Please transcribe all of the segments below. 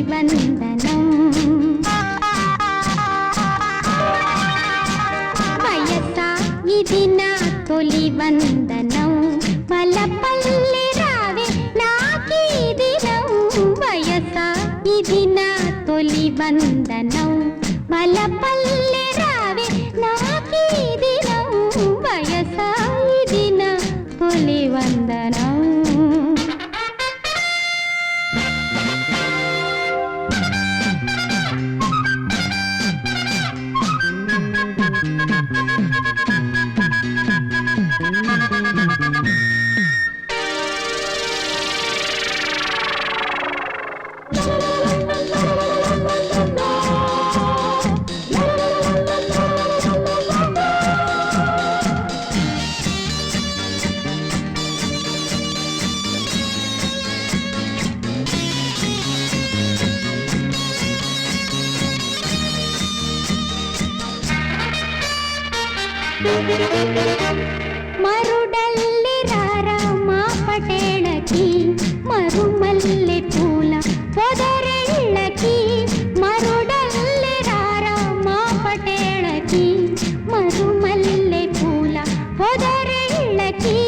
ఇది వయస ఇది నా తొలి వందనం మలపల్లి రావే నాకీ దినం వయస ఇది నా తొలి వందనం. మలపల్లి రావే నాకీ దినం. వయస ఇది నా తొలి వందనం. మరుడల్లి రారా మా పటేళకి మరుమల్లె పూల పొదరెళ్ళకి మరుడల్లి రారా మా పటేళకి మరుమల్లె పూల పొదరెళ్ళకి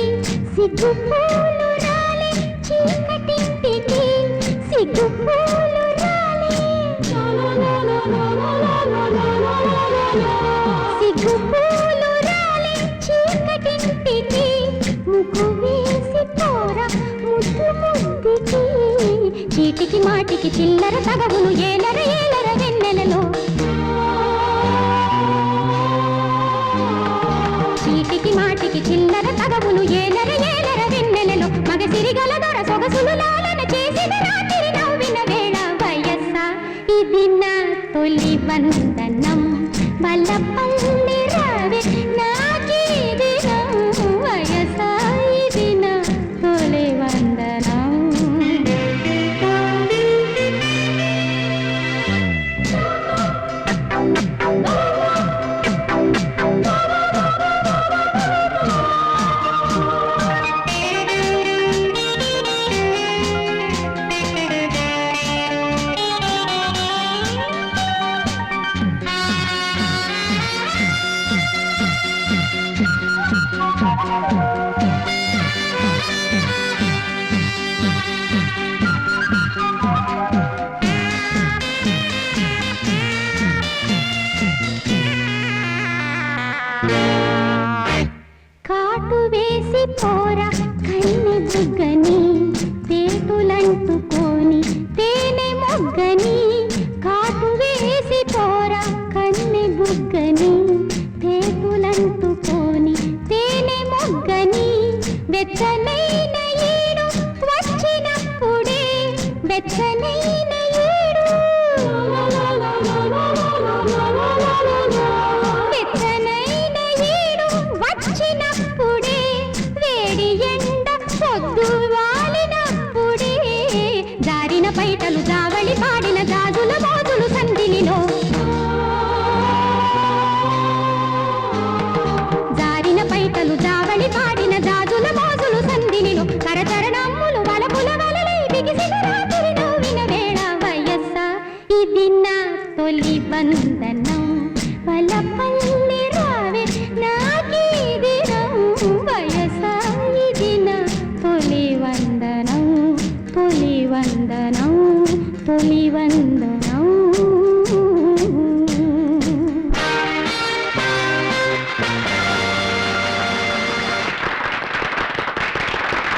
సిగ్గు పూలు రాలే చీకటింటికి సిగ్గు పూలు రాలే సిగ్గు పూలు చీటికి మాటికి చిల్లర తగవును ఏలర ఏలర వెన్నెలలో. చీటికి మాటికి చిల్లర తగవును ఏలర ఏలర వెన్నెలలో. మగ సిరిగల దొర సొగసులు లాలన చేసిన రాత్రి నవ్విన వేళ వయస్స. ఇది నా తొలి వందనం మల్లపల్లి మొగ్గని బుగ్గని తేనె మొగ్గని వెచ్చనైన ఏడు వచ్చినప్పుడే వెచ్చనైన ఏడు. వెచ్చనైన ఏడు వచ్చినప్పుడే వేడి ఎండ పొద్దు వాలినప్పుడే దారిన పైటలు జావళి పాడిన గాజుల ఇది నా తొలి బంధనం పల పల